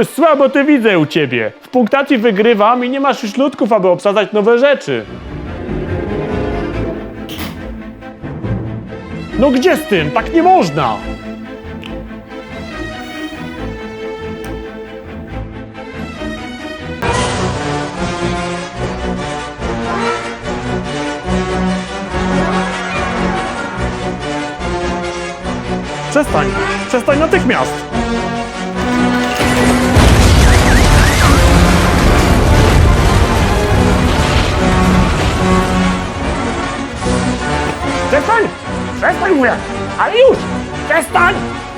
Jakoś słabo ty widzę u ciebie. W punktacji wygrywam i nie masz już ludków, aby obsadzać nowe rzeczy. No gdzie z tym? Tak nie można! Przestań! Przestań natychmiast! Przestań mówię! Ale już! Przestań! Aaaa!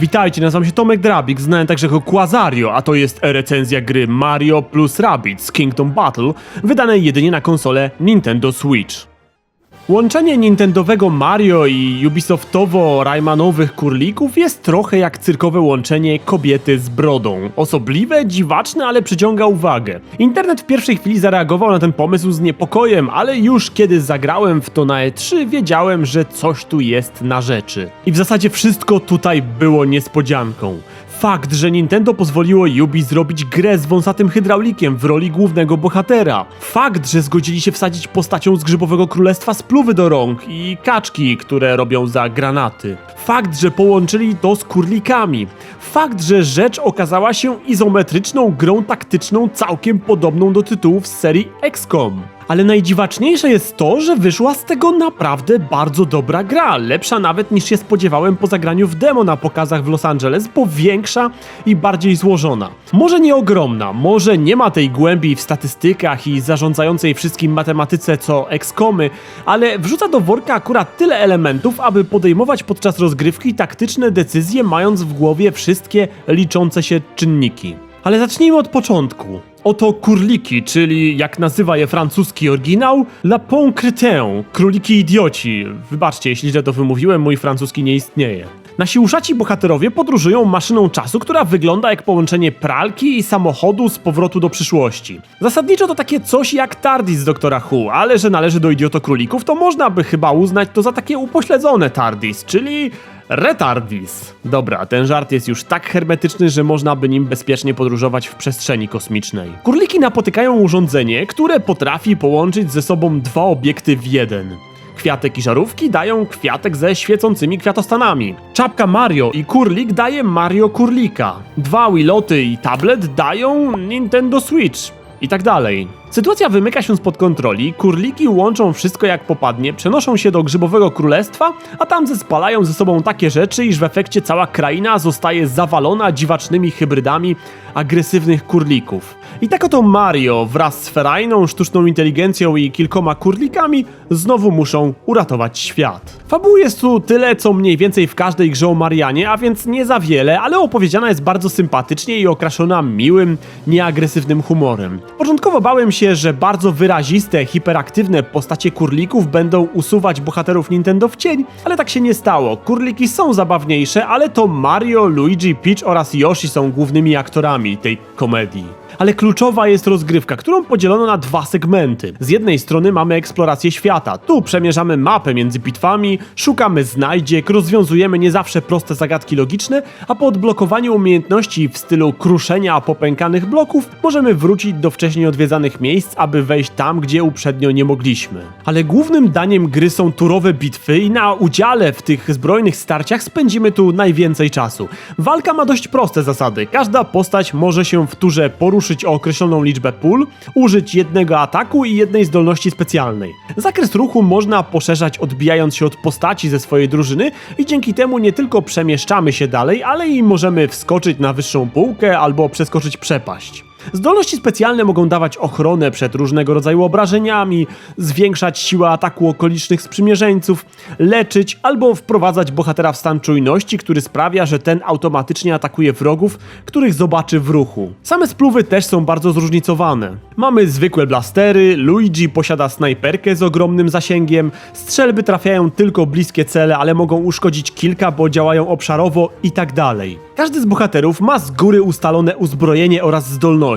Witajcie, nazywam się Tomek Drabik, znany także jako Quasario, a to jest recenzja gry Mario plus Rabbids Kingdom Battle, wydanej jedynie na konsolę Nintendo Switch. Łączenie nintendowego Mario i ubisoftowo-rajmanowych kurlików jest trochę jak cyrkowe łączenie kobiety z brodą. Osobliwe, dziwaczne, ale przyciąga uwagę. Internet w pierwszej chwili zareagował na ten pomysł z niepokojem, ale już kiedy zagrałem w to na E3, wiedziałem, że coś tu jest na rzeczy. I w zasadzie wszystko tutaj było niespodzianką. Fakt, że Nintendo pozwoliło Yubi zrobić grę z wąsatym hydraulikiem w roli głównego bohatera. Fakt, że zgodzili się wsadzić postacią z Grzybowego Królestwa spluwy do rąk i kaczki, które robią za granaty. Fakt, że połączyli to z kurlikami. Fakt, że rzecz okazała się izometryczną grą taktyczną całkiem podobną do tytułów z serii XCOM. Ale najdziwaczniejsze jest to, że wyszła z tego naprawdę bardzo dobra gra, lepsza nawet niż się spodziewałem po zagraniu w demo na pokazach w Los Angeles, bo większa i bardziej złożona. Może nie ogromna, może nie ma tej głębi w statystykach i zarządzającej wszystkim matematyce co XCOMy, ale wrzuca do worka akurat tyle elementów, aby podejmować podczas rozgrywki taktyczne decyzje, mając w głowie wszystkie liczące się czynniki. Ale zacznijmy od początku. Oto kurliki, czyli jak nazywa je francuski oryginał, lapin crétin, króliki idioci. Wybaczcie, jeśli źle to wymówiłem, mój francuski nie istnieje. Nasi uszaci bohaterowie podróżują maszyną czasu, która wygląda jak połączenie pralki i samochodu z powrotu do przyszłości. Zasadniczo to takie coś jak TARDIS z Doktora Who, ale że należy do idiotokrólików, to można by chyba uznać to za takie upośledzone TARDIS, czyli retardis. Dobra, ten żart jest już tak hermetyczny, że można by nim bezpiecznie podróżować w przestrzeni kosmicznej. Kurliki napotykają urządzenie, które potrafi połączyć ze sobą dwa obiekty w jeden. Kwiatek i żarówki dają kwiatek ze świecącymi kwiatostanami. Czapka Mario i kurlik daje Mario Kurlika. Dwa Wiloty i tablet dają Nintendo Switch. I tak dalej. Sytuacja wymyka się spod kontroli, kurliki łączą wszystko jak popadnie, przenoszą się do Grzybowego Królestwa, a tam zespalają ze sobą takie rzeczy, iż w efekcie cała kraina zostaje zawalona dziwacznymi hybrydami agresywnych kurlików. I tak oto Mario wraz z ferajną, sztuczną inteligencją i kilkoma kurlikami znowu muszą uratować świat. Fabuły jest tu tyle, co mniej więcej w każdej grze o Marianie, a więc nie za wiele, ale opowiedziana jest bardzo sympatycznie i okraszona miłym, nieagresywnym humorem. Początkowo bałem się, że bardzo wyraziste, hiperaktywne postacie kurlików będą usuwać bohaterów Nintendo w cień, ale tak się nie stało. Kurliki są zabawniejsze, ale to Mario, Luigi, Peach oraz Yoshi są głównymi aktorami tej komedii. Ale kluczowa jest rozgrywka, którą podzielono na dwa segmenty. Z jednej strony mamy eksplorację świata. Tu przemierzamy mapę między bitwami, szukamy znajdziek, rozwiązujemy nie zawsze proste zagadki logiczne, a po odblokowaniu umiejętności w stylu kruszenia popękanych bloków możemy wrócić do wcześniej odwiedzanych miejsc, aby wejść tam, gdzie uprzednio nie mogliśmy. Ale głównym daniem gry są turowe bitwy i na udziale w tych zbrojnych starciach spędzimy tu najwięcej czasu. Walka ma dość proste zasady. Każda postać może się w turze poruszyć ruszyć o określoną liczbę pól, użyć jednego ataku i jednej zdolności specjalnej. Zakres ruchu można poszerzać odbijając się od postaci ze swojej drużyny i dzięki temu nie tylko przemieszczamy się dalej, ale i możemy wskoczyć na wyższą półkę albo przeskoczyć przepaść. Zdolności specjalne mogą dawać ochronę przed różnego rodzaju obrażeniami, zwiększać siłę ataku okolicznych sprzymierzeńców, leczyć albo wprowadzać bohatera w stan czujności, który sprawia, że ten automatycznie atakuje wrogów, których zobaczy w ruchu. Same spluwy też są bardzo zróżnicowane. Mamy zwykłe blastery, Luigi posiada snajperkę z ogromnym zasięgiem, strzelby trafiają tylko bliskie cele, ale mogą uszkodzić kilka, bo działają obszarowo i tak dalej. Każdy z bohaterów ma z góry ustalone uzbrojenie oraz zdolności.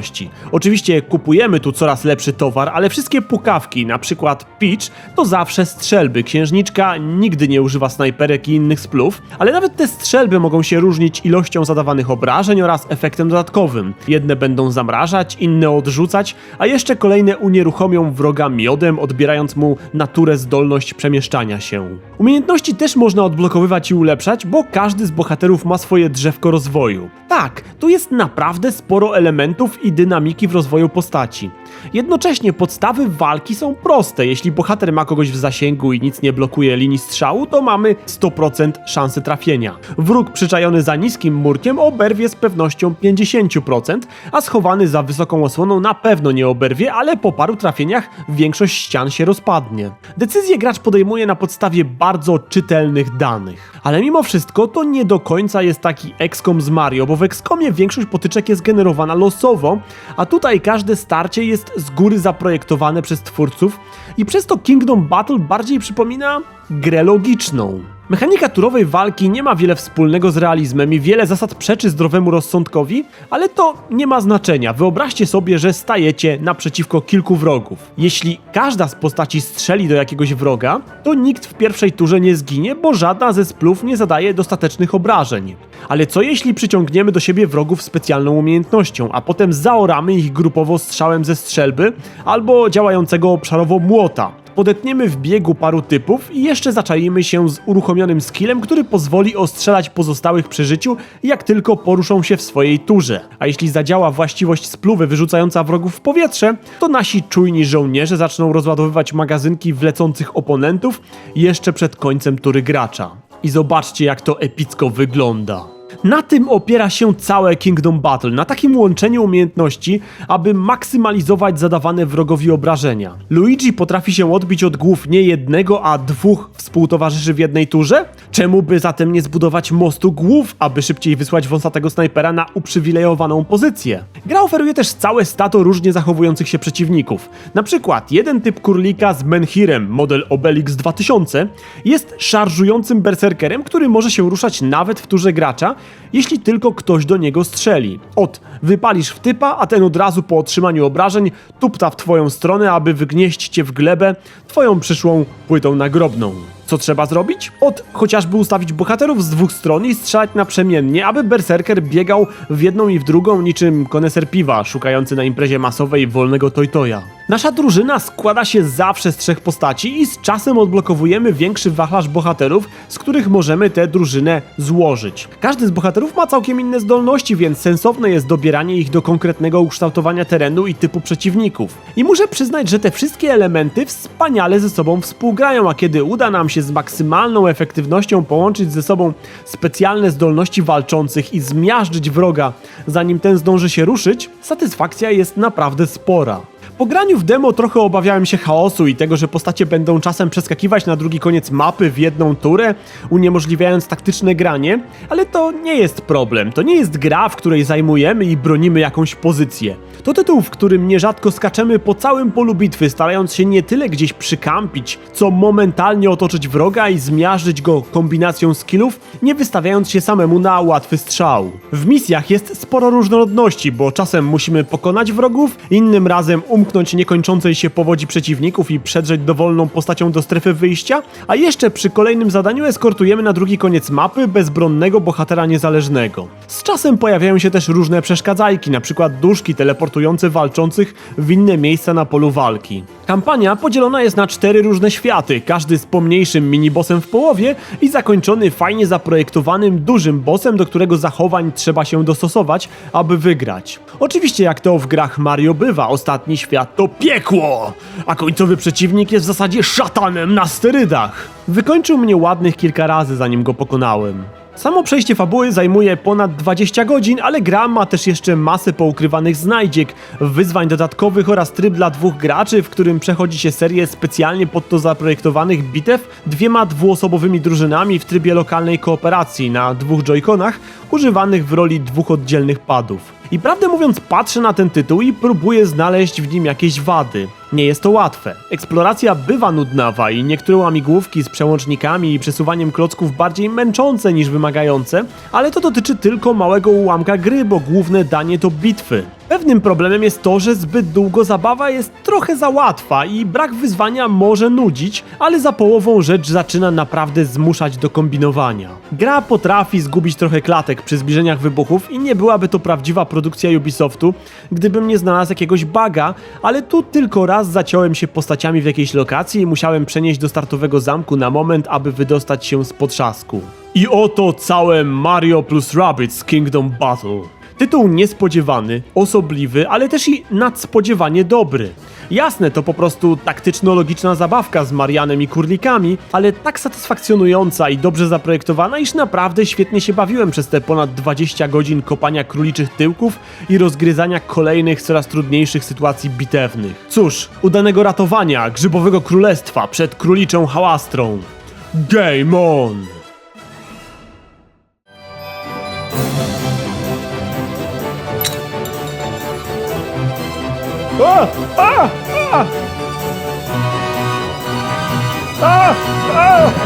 Oczywiście kupujemy tu coraz lepszy towar, ale wszystkie pukawki, na przykład Peach, to zawsze strzelby. Księżniczka nigdy nie używa snajperek i innych splów, ale nawet te strzelby mogą się różnić ilością zadawanych obrażeń oraz efektem dodatkowym. Jedne będą zamrażać, inne odrzucać, a jeszcze kolejne unieruchomią wroga miodem, odbierając mu naturę zdolność przemieszczania się. Umiejętności też można odblokowywać i ulepszać, bo każdy z bohaterów ma swoje drzewko rozwoju. Tak, tu jest naprawdę sporo elementów i dynamiki w rozwoju postaci. Jednocześnie podstawy walki są proste. Jeśli bohater ma kogoś w zasięgu i nic nie blokuje linii strzału, to mamy 100% szansy trafienia. Wróg przyczajony za niskim murkiem oberwie z pewnością 50%, a schowany za wysoką osłoną na pewno nie oberwie, ale po paru trafieniach większość ścian się rozpadnie. Decyzję gracz podejmuje na podstawie bardzo czytelnych danych. Ale mimo wszystko to nie do końca jest taki XCOM z Mario, bo w XCOMie większość potyczek jest generowana losowo, a tutaj każde starcie jest z góry zaprojektowane przez twórców i przez to Kingdom Battle bardziej przypomina grę logiczną. Mechanika turowej walki nie ma wiele wspólnego z realizmem i wiele zasad przeczy zdrowemu rozsądkowi, ale to nie ma znaczenia. Wyobraźcie sobie, że stajecie naprzeciwko kilku wrogów. Jeśli każda z postaci strzeli do jakiegoś wroga, to nikt w pierwszej turze nie zginie, bo żadna ze splów nie zadaje dostatecznych obrażeń. Ale co jeśli przyciągniemy do siebie wrogów specjalną umiejętnością, a potem zaoramy ich grupowo strzałem ze strzelby albo działającego obszarowo młota? Podetniemy w biegu paru typów i jeszcze zaczaimy się z uruchomionym skillem, który pozwoli ostrzelać pozostałych przy życiu, jak tylko poruszą się w swojej turze. A jeśli zadziała właściwość spluwy wyrzucająca wrogów w powietrze, to nasi czujni żołnierze zaczną rozładowywać magazynki w lecących oponentów jeszcze przed końcem tury gracza. I zobaczcie jak to epicko wygląda. Na tym opiera się całe Kingdom Battle, na takim łączeniu umiejętności, aby maksymalizować zadawane wrogowi obrażenia. Luigi potrafi się odbić od głów nie jednego, a dwóch współtowarzyszy w jednej turze? Czemu by zatem nie zbudować mostu głów, aby szybciej wysłać wąsatego snajpera na uprzywilejowaną pozycję? Gra oferuje też całe stato różnie zachowujących się przeciwników. Na przykład jeden typ kurlika z Menhirem, model Obelix 2000, jest szarżującym berserkerem, który może się ruszać nawet w turze gracza, jeśli tylko ktoś do niego strzeli. Od wypalisz w typa, a ten od razu po otrzymaniu obrażeń tupta w twoją stronę, aby wygnieść cię w glebę twoją przyszłą płytą nagrobną. Co trzeba zrobić? Od chociażby ustawić bohaterów z dwóch stron i strzelać naprzemiennie, aby berserker biegał w jedną i w drugą niczym koneser piwa, szukający na imprezie masowej wolnego tojtoja. Nasza drużyna składa się zawsze z trzech postaci i z czasem odblokowujemy większy wachlarz bohaterów, z których możemy tę drużynę złożyć. Każdy z bohaterów ma całkiem inne zdolności, więc sensowne jest dobieranie ich do konkretnego ukształtowania terenu i typu przeciwników. I muszę przyznać, że te wszystkie elementy wspaniale ze sobą współgrają, a kiedy uda nam się z maksymalną efektywnością połączyć ze sobą specjalne zdolności walczących i zmiażdżyć wroga, zanim ten zdąży się ruszyć, satysfakcja jest naprawdę spora. Po graniu w demo trochę obawiałem się chaosu i tego, że postacie będą czasem przeskakiwać na drugi koniec mapy w jedną turę, uniemożliwiając taktyczne granie, ale to nie jest problem. To nie jest gra, w której zajmujemy i bronimy jakąś pozycję. To tytuł, w którym nierzadko skaczemy po całym polu bitwy, starając się nie tyle gdzieś przykampić, co momentalnie otoczyć wroga i zmiażdżyć go kombinacją skillów, nie wystawiając się samemu na łatwy strzał. W misjach jest sporo różnorodności, bo czasem musimy pokonać wrogów, innym razem umknąć niekończącej się powodzi przeciwników i przedrzeć dowolną postacią do strefy wyjścia, a jeszcze przy kolejnym zadaniu eskortujemy na drugi koniec mapy bezbronnego bohatera niezależnego. Z czasem pojawiają się też różne przeszkadzajki, np. duszki teleportujące walczących w inne miejsca na polu walki. Kampania podzielona jest na cztery różne światy, każdy z pomniejszym minibossem w połowie i zakończony fajnie zaprojektowanym dużym bossem, do którego zachowań trzeba się dostosować, aby wygrać. Oczywiście jak to w grach Mario bywa, ostatni świat to piekło, a końcowy przeciwnik jest w zasadzie szatanem na sterydach. Wykończył mnie ładnych kilka razy zanim go pokonałem. Samo przejście fabuły zajmuje ponad 20 godzin, ale gra ma też jeszcze masę poukrywanych znajdziek, wyzwań dodatkowych oraz tryb dla dwóch graczy, w którym przechodzi się serię specjalnie pod to zaprojektowanych bitew dwiema dwuosobowymi drużynami w trybie lokalnej kooperacji na dwóch joyconach używanych w roli dwóch oddzielnych padów. I prawdę mówiąc patrzę na ten tytuł i próbuję znaleźć w nim jakieś wady. Nie jest to łatwe. Eksploracja bywa nudnawa i niektóre łamigłówki z przełącznikami i przesuwaniem klocków bardziej męczące niż wymagające, ale to dotyczy tylko małego ułamka gry, bo główne danie to bitwy. Pewnym problemem jest to, że zbyt długo zabawa jest trochę za łatwa i brak wyzwania może nudzić, ale za połową rzecz zaczyna naprawdę zmuszać do kombinowania. Gra potrafi zgubić trochę klatek przy zbliżeniach wybuchów i nie byłaby to prawdziwa produkcja Ubisoftu, gdybym nie znalazł jakiegoś baga, ale tu tylko raz zaciąłem się postaciami w jakiejś lokacji i musiałem przenieść do startowego zamku na moment, aby wydostać się z potrzasku. I oto całe Mario plus Rabbids Kingdom Battle. Tytuł niespodziewany, osobliwy, ale też i nadspodziewanie dobry. Jasne, to po prostu taktyczno-logiczna zabawka z Marianem i kurlikami, ale tak satysfakcjonująca i dobrze zaprojektowana, iż naprawdę świetnie się bawiłem przez te ponad 20 godzin kopania króliczych tyłków i rozgryzania kolejnych, coraz trudniejszych sytuacji bitewnych. Cóż, udanego ratowania grzybowego królestwa przed króliczą hałastrą. Game on! Ah! Ah! Ah! Ah! ah.